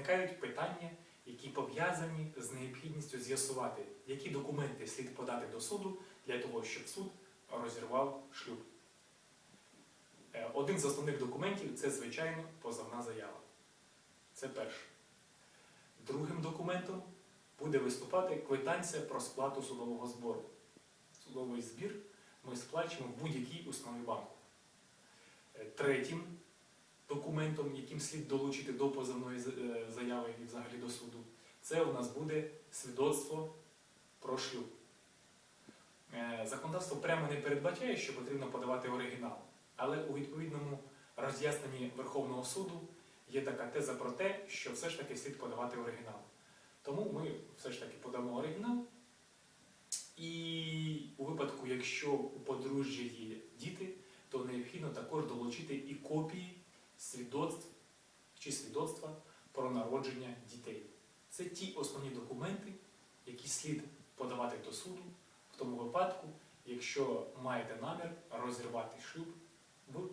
виникають питання, які пов'язані з необхідністю з'ясувати, які документи слід подати до суду для того, щоб суд розірвав шлюб. Е, Один з основних документів це, звичайно, позовна заява. Це перше. Другим документом буде виступати квитанція про сплату судового збору. Судовий збір ми сплачуємо в будь-якій установі банку. Е, Третім документом, яким слід долучити до позовної е, взагалі до суду, це у нас буде свідоцтво про шлюб. Е, Законодавство прямо не передбачає, що потрібно подавати оригінал, але у відповідному роз'ясненні Верховного суду є така теза про те, що все ж таки слід подавати оригінал. Тому ми все ж таки подамо оригінал. І у випадку, якщо у подружжя є діти, то необхідно також долучити і копії свідоцтв чи свідоцтва про народження дітей. Це ті основні документи, які слід подавати до суду в тому випадку, якщо маєте намір розірвати шлюб в